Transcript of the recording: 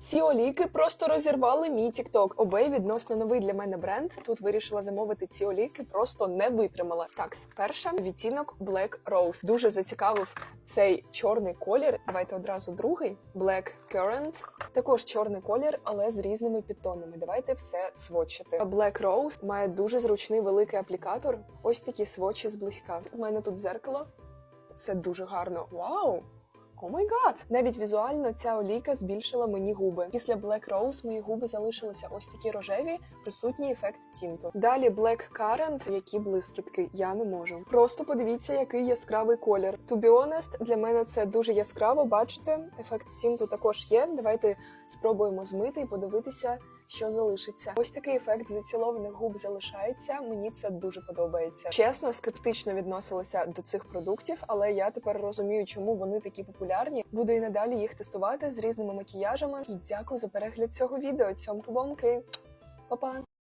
Ці олійки просто розірвали мій TikTok. Обей відносно новий для мене бренд. Тут вирішила замовити ці олійки, просто не витримала. Так, перша відтінок Black Rose. Дуже зацікавив цей чорний колір. Давайте одразу другий Black Currant. Також чорний колір, але з різними підтонами. Давайте все сводчити. Black Rose має дуже зручний великий аплікатор. Ось такі сводчі зблизька. У мене тут зеркало. Це дуже гарно. Вау! О май гад! Навіть візуально ця олійка збільшила мені губи. Після Black Rose мої губи залишилися ось такі рожеві, присутній ефект тінту. Далі Black Currant, які блискітки. Я не можу. Просто подивіться, який яскравий колір. To be honest, для мене це дуже яскраво. Бачите, ефект тінту також є. Давайте спробуємо змити і подивитися, що залишиться. Ось такий ефект зацілованих губ залишається. Мені це дуже подобається. Чесно, скептично відносилася до цих продуктів, але я тепер розумію, чому вони такі популярні. Буду і надалі їх тестувати з різними макіяжами. І дякую за перегляд цього відео. Цьомку бомки. Па-па!